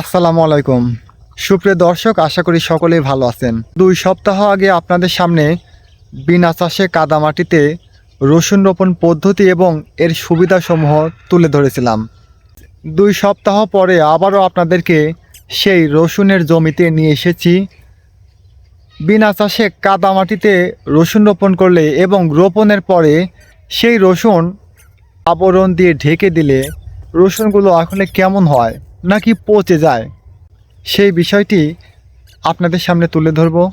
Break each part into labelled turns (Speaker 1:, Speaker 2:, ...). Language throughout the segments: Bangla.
Speaker 1: আসসালামু আলাইকুম। সুপ্রিয় দর্শক, আশা করি সকলেই ভালো আছেন। দুই সপ্তাহ আগে আপনাদের সামনে বিনা চাষে কাদামাটিতে রসুন রোপণ পদ্ধতি এবং এর সুবিধাসমূহ তুলে ধরেছিলাম। দুই সপ্তাহ পরে আবারও আপনাদেরকে সেই রসুনের জমিতে নিয়ে এসেছি। বিনা চাষে কাদামাটিতে রসুন রোপণ করলে এবং রোপণের পরে সেই রসুন আবরণ দিয়ে ঢেকে দিলে রসুনগুলো আসলে কেমন হয়? নাকি পচে যায়? সেই বিষয়টি আপনাদের সামনে তুলে ধরব।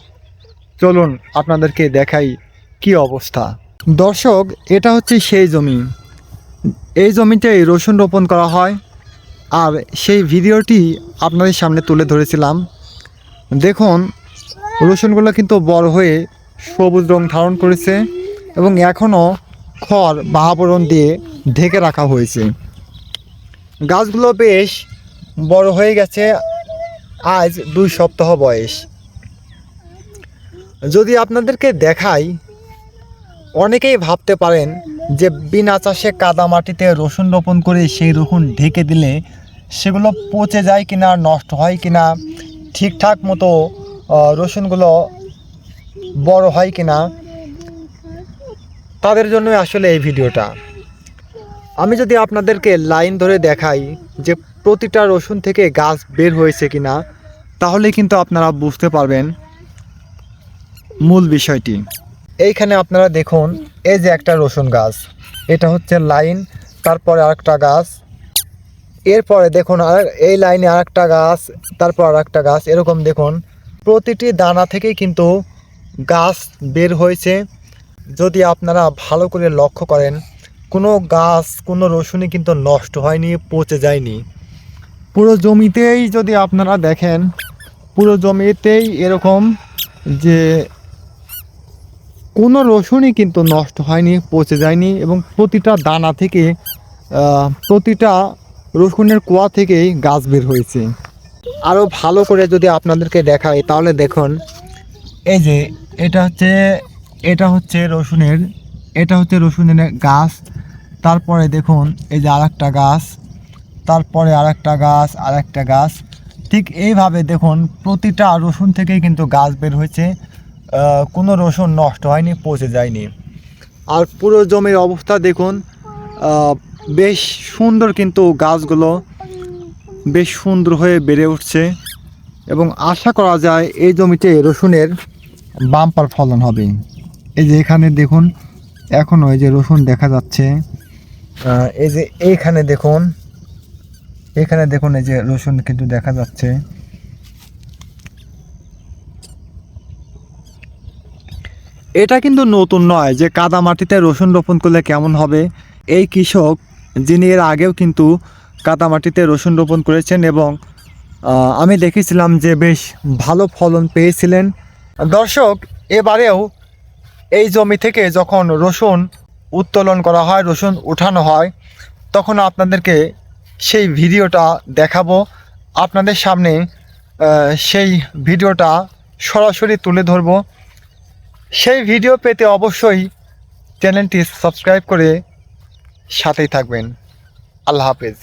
Speaker 1: চলুন আপনাদেরকে দেখাই কি অবস্থা। দর্শক, এটা হচ্ছে সেই জমি। এই জমিতেই রসুন রোপণ করা হয়। আর সেই ভিডিওটি আপনাদের সামনে তুলে ধরেছিলাম। দেখুন, রসুনগুলো কিন্তু বড় হয়ে সবুজ রং ধারণ করেছে এবং এখনও খড় বা দিয়ে ঢেকে রাখা হয়েছে। গাছগুলো বেশ বড় হয়ে গেছে আজ দুই সপ্তাহ বয়স। যদি আপনাদেরকে দেখাই, অনেকেই ভাবতে পারেন যে বিনা চাষে কাদা মাটিতে রসুন রোপণ করে সেই রসুন ঢেকে দিলে সেগুলো পচে যায় কিনা, নষ্ট হয় কিনা, ঠিকঠাক মতো রসুনগুলো বড় হয় কিনা, তাদের জন্য আসলে এই ভিডিওটা। আমি যদি আপনাদেরকে লাইন ধরে দেখাই যে প্রতিটা রসুন থেকে গাছ বের হয়েছে কিনা, তাহলে কিন্তু আপনারা বুঝতে পারবেন মূল বিষয়টি। এইখানে আপনারা দেখুন, এই যে একটা রসুন গাছ, এটা হচ্ছে লাইন, তারপরে আরেকটা গাছ, এরপরে দেখুন, আর এই লাইনে আরেকটা গাছ, তারপর আরেকটা গাছ, এরকম দেখুন, প্রতিটি দানা থেকেই কিন্তু গাছ বের হয়েছে। যদি আপনারা ভালো করে লক্ষ্য করেন, কোনো গাছ, কোনো রসুনই কিন্তু নষ্ট হয়নি, পচে যায়নি। পুরো জমিতেই যদি আপনারা দেখেন, পুরো জমিতেই এরকম যে কোনো রসুনই কিন্তু নষ্ট হয়নি, পচে যায়নি এবং প্রতিটা দানা থেকে প্রতিটা রসুনের কুয়া থেকেই গাছ বের হয়েছে। আরও ভালো করে যদি আপনাদেরকে দেখাই, তাহলে দেখুন, এই যে এটা হচ্ছে এটা হচ্ছে রসুনের, এটা হচ্ছে রসুনের গাছ। তারপরে দেখুন, এই যে আরেকটা গাছ। তারপরে আরেকটা গাছ আরেকটা গাছ। ঠিক এইভাবে দেখুন, প্রতিটা রসুন থেকেই কিন্তু গাছ বের হয়েছে। কোনো রসুন নষ্ট হয়নি, পচে যায়নি। আর পুরো জমির অবস্থা দেখুন বেশ সুন্দর কিন্তু গাছগুলো, বেশ সুন্দর হয়ে বেড়ে উঠছে। এবং আশা করা যায় এই জমিতে রসুনের বাম্পার ফলন হবে। এই যে এখানে দেখুন এখনও এই যে রসুন দেখা যাচ্ছে। এই যে এইখানে দেখুন এখানে দেখুন এই যে রসুন কিন্তু দেখা যাচ্ছে। এটা কিন্তু নতুন নয় যে কাদা মাটিতে রসুন রোপণ করলে কেমন হবে। এই কৃষক, যিনি এর আগেও কিন্তু কাদা মাটিতে রসুন রোপণ করেছেন এবং আমি দেখেছিলাম যে বেশ ভালো ফলন পেয়েছিলেন। দর্শক, এবারেও এই জমি থেকে যখন রসুন উত্তোলন করা হয়, রসুন উঠানো হয়, তখন আপনাদেরকে সেই ভিডিওটা দেখাবো। আপনাদের সামনে সেই ভিডিওটা সরাসরি তুলে ধরব। সেই ভিডিও পেতে অবশ্যই চ্যানেলটি সাবস্ক্রাইব করে সাথেই থাকবেন। আল্লাহ হাফেজ।